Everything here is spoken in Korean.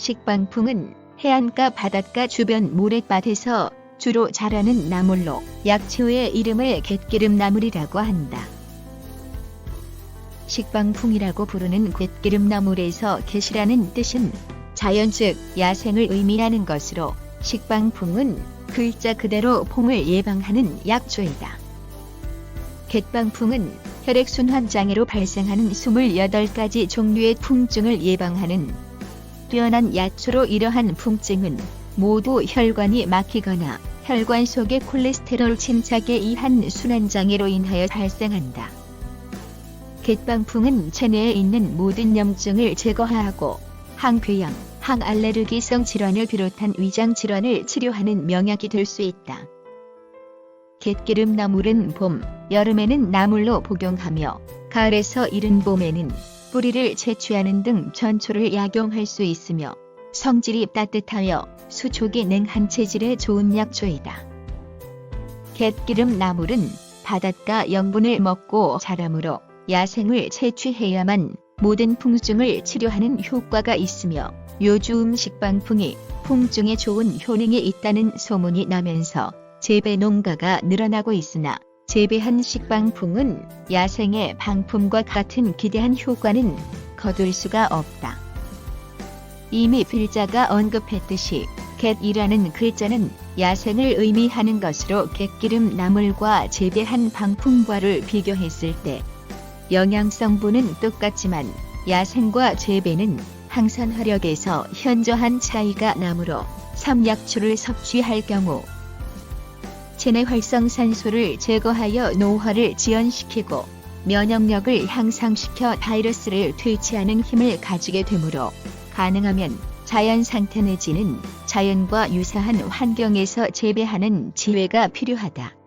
식방풍은 해안가 바닷가 주변 모래밭에서 주로 자라는 나물로 약초의 이름을 갯기름 나물이라고 한다. 식방풍이라고 부르는 갯기름 나물에서 갯이라는 뜻은 자연 즉 야생을 의미하는 것으로 식방풍은 글자 그대로 풍을 예방하는 약초이다. 갯방풍은 혈액순환 장애로 발생하는 28가지 종류의 풍증을 예방하는 뛰어난 약초로 이러한 풍증은 모두 혈관이 막히거나 혈관 속의 콜레스테롤 침착에 의한 순환장애로 인하여 발생한다. 갯방풍은 체내에 있는 모든 염증을 제거하고 항궤양, 항알레르기성 질환을 비롯한 위장 질환을 치료하는 명약이 될 수 있다. 갯기름 나물은 봄, 여름에는 나물로 복용하며 가을에서 이른 봄에는 뿌리를 채취하는 등 전초를 약용할 수 있으며 성질이 따뜻하여 수족이 냉한 체질에 좋은 약초이다. 갯기름 나물은 바닷가 영분을 먹고 자라므로 야생을 채취해야만 모든 풍증을 치료하는 효과가 있으며 요즘 식방풍이 풍증에 좋은 효능이 있다는 소문이 나면서 재배 농가가 늘어나고 있으나 재배한 식방풍은 야생의 방품과 같은 기대한 효과는 거둘 수가 없다. 이미 필자가 언급했듯이 갯이라는 글자는 야생을 의미하는 것으로 갯기름 나물과 재배한 방풍과를 비교했을 때 영양성분은 똑같지만 야생과 재배는 항산 화력에서 현저한 차이가 나므로 삼약초를 섭취할 경우 체내 활성산소를 제거하여 노화를 지연시키고 면역력을 향상시켜 바이러스를 퇴치하는 힘을 가지게 되므로 가능하면 자연 상태 내지는 자연과 유사한 환경에서 재배하는 지혜가 필요하다.